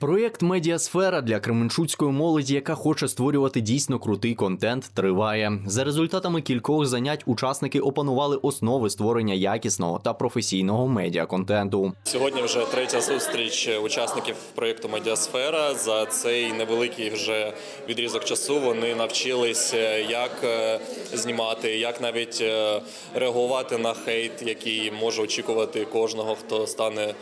Проєкт Медіасфера для кременчуцької молоді, яка хоче створювати дійсно крутий контент, триває. За результатами кількох занять учасники опанували основи створення якісного та професійного медіаконтенту. Сьогодні вже третя зустріч учасників проєкту Медіасфера. За цей невеликий вже відрізок часу вони навчились, е, як е, знімати, як навіть е, реагувати на хейт, який може очікувати кожного, хто стане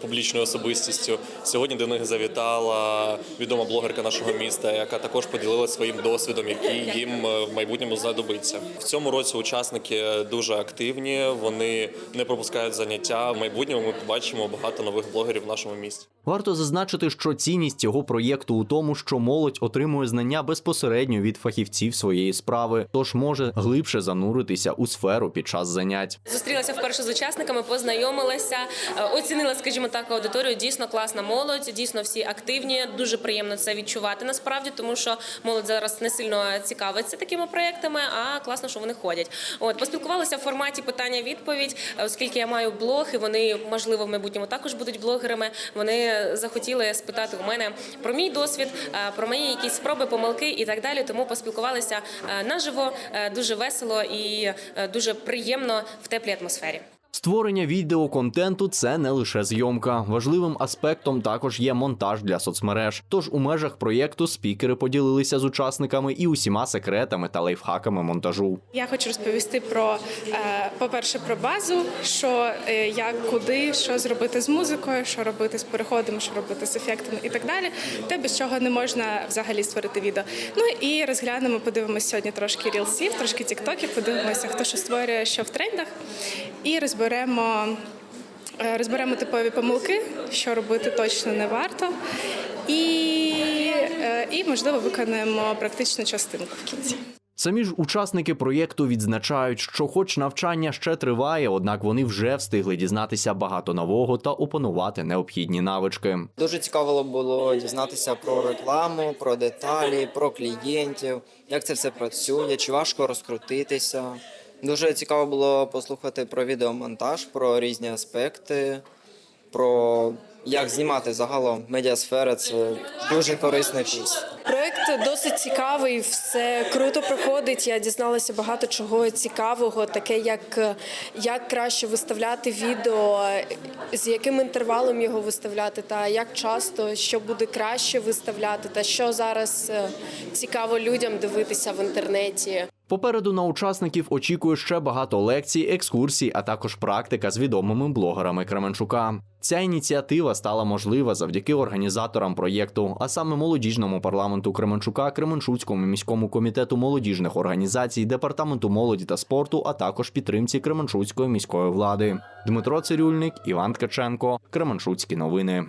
публічною особистістю. Сьогодні до них завітала відома блогерка нашого міста, яка також поділилася своїм досвідом, який їм е, в майбутньому знадобиться. В цьому році учасники дуже активні. Вони не пропускають заняття. В майбутньому ми побачимо багато нових блогерів в нашому місті. Варто зазначити, що цінність цього проєкту у тому, що молодь отримує знання безпосередньо від фахівців своєї справи, тож може глибше зануритися у сферу під час занять. Зустрілася вперше з учасниками, познайомилася, е, оцінила, скажімо так, аудиторію. Дійсно класна молодь, дійсно всі активні. Дуже приємно це відчувати насправді, тому що молодь зараз не сильно цікавиться такими проектами, а класно, що вони ходять. От поспілкувалися в форматі питання-відповідь, е, оскільки я маю блог, і вони можливо в майбутньому також будуть блогерами. Вони захотіли спитати у мене про мій досвід, е, про мої якісь спроби, помилки і так далі. Тому поспілкувалися е, наживо, дуже весело і дуже приємно в теплій атмосфері. Створення відеоконтенту це не лише зйомка. Важливим аспектом також є монтаж для соцмереж. Тож у межах проєкту спікери поділилися з учасниками і усіма секретами та лайфхаками монтажу. Я хочу розповісти про, е, по-перше, про базу, що е, як, куди, що зробити з музикою, що робити з переходами, що робити з ефектами і так далі. Те, без чого не можна взагалі створити відео. Ну і розглянемо, подивимося сьогодні трошки рілсів, трошки тіктоків, подивимося, хто що створює, що в трендах, і розберемо. Е, Розберемо типові помилки, що робити точно не варто, і, е, і можливо виконаємо практичну частинку в кінці. Самі ж учасники проєкту відзначають, що, хоч навчання ще триває, однак вони вже встигли дізнатися багато нового та опанувати необхідні навички. Дуже цікаво було дізнатися про рекламу, про деталі, про клієнтів, як це все працює, чи важко розкрутитися. Дуже цікаво було послухати про відеомонтаж, про різні аспекти, про як знімати загалом медіасфера. Це дуже корисний курс. Проект досить цікавий, все круто проходить. Я дізналася багато чого цікавого, таке як, як краще виставляти відео, з яким інтервалом його виставляти, та як часто, що буде краще виставляти, та що зараз е, цікаво людям дивитися в інтернеті. Попереду на учасників очікує ще багато лекцій, екскурсій, а також практика з відомими блогерами Кременчука. Ця ініціатива стала можлива завдяки організаторам проєкту, а саме молодіжному парламенту Кременчука, Кременчуцькому міському комітету молодіжних організацій, департаменту молоді та спорту, а також підтримці Кременчуцької міської влади. Дмитро Цирюльник, Іван Ткаченко, Кременчуцькі новини.